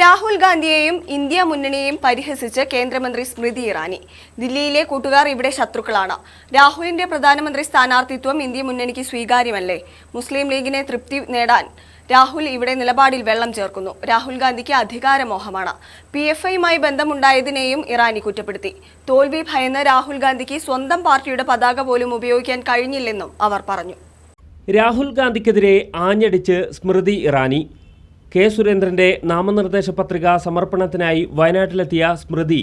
Rahul ഗാന്ധിയെയും India മുന്നണിയെയും പരിഹസിച്ച് കേന്ദ്രമന്ത്രി സ്മൃതി ഇറാനി. ദില്ലിയിലെ കൂട്ടുകാർ ഇവിടെ ശത്രുക്കളാണ്. രാഹുലിന്റെ പ്രധാനമന്ത്രി സ്ഥാനാർത്ഥിത്വം ഇന്ത്യ മുന്നണിക്ക് സ്വീകാര്യമല്ലേ? മുസ്ലിം ലീഗിനെ തൃപ്തി നേടാൻ രാഹുൽ ഇവിടെ നിലപാടിൽ വെള്ളം ചേർക്കുന്നു. രാഹുൽ ഗാന്ധിക്ക് അധികാരമോഹമാണ് പി എഫ് ഐയുമായി ബന്ധമുണ്ടായതിനെയും ഇറാനി കുറ്റപ്പെടുത്തി. തോൽവി ഭയന്ന് രാഹുൽ ഗാന്ധിക്ക് സ്വന്തം പാർട്ടിയുടെ പതാക പോലും ഉപയോഗിക്കാൻ കഴിഞ്ഞില്ലെന്നും അവർ പറഞ്ഞു. രാഹുൽ ഗാന്ധിക്കെതിരെ ആഞ്ഞടിച്ച് സ്മൃതി ഇറാനി. കെ സുരേന്ദ്രന്റെ നാമനിർദ്ദേശ പത്രിക സമർപ്പണത്തിനായി വയനാട്ടിലെത്തിയ സ്മൃതി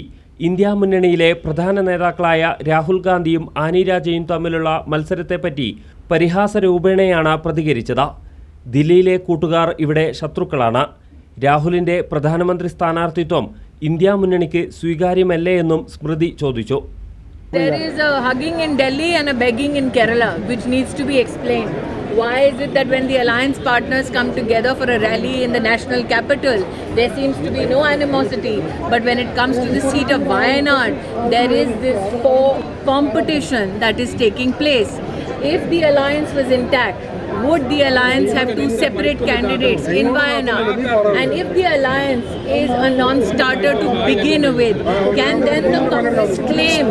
ഇന്ത്യ മുന്നണിയിലെ പ്രധാന നേതാക്കളായ രാഹുൽ ഗാന്ധിയും ആനി രാജയും തമ്മിലുള്ള മത്സരത്തെപ്പറ്റി പരിഹാസരൂപേണയാണ് പ്രതികരിച്ചത്. ദില്ലിയിലെ കൂട്ടുകാർ ഇവിടെ ശത്രുക്കളാണ്. രാഹുലിന്റെ പ്രധാനമന്ത്രി സ്ഥാനാർത്ഥിത്വം ഇന്ത്യ മുന്നണിക്ക് സ്വീകാര്യമല്ലേ എന്നും സ്മൃതി ചോദിച്ചു. There is a hugging in Delhi and a begging in Kerala, which needs to be explained. Why is it that when the alliance partners come together for a rally in the national capital, there seems to be no animosity, but when it comes to the seat of Wayanad, there is this competition that is taking place. If the alliance was intact, would the alliance have two separate candidates in Vienna? And if the alliance is a non-starter to begin with, can then the Congress claim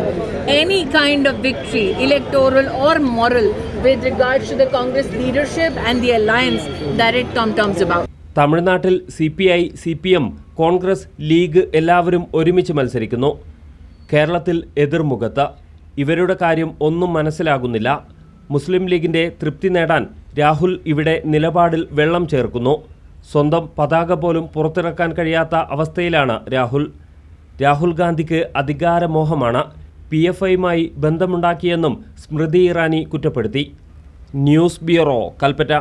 any kind of victory, electoral or moral, with regards to the Congress leadership and the alliance that it tom-toms about? തമിഴ്നാട്ടിൽ C P I C P M Congress league എല്ലാവരും ഒരുമിച്ച് മത്സരിക്കുന്നു കേരളത്തിൽ എതിർമുഖത്ത് ഇവരുടെ കാര്യം ഒന്നും മനസ്സിലാകുന്നില്ല മുസ്ലിം ലീഗിന്റെ തൃപ്തി നേടാൻ രാഹുൽ ഇവിടെ നിലപാടിൽ വെള്ളം ചേർക്കുന്നു. സ്വന്തം പതാക പോലും പുറത്തിറക്കാൻ കഴിയാത്ത അവസ്ഥയിലാണ് രാഹുൽ. രാഹുൽ ഗാന്ധിക്ക് അധികാരമോഹമാണ്. പി എഫ് ഐയുമായി ബന്ധമുണ്ടാക്കിയെന്നും സ്മൃതി ഇറാനി കുറ്റപ്പെടുത്തി. News bureau Kalpetta.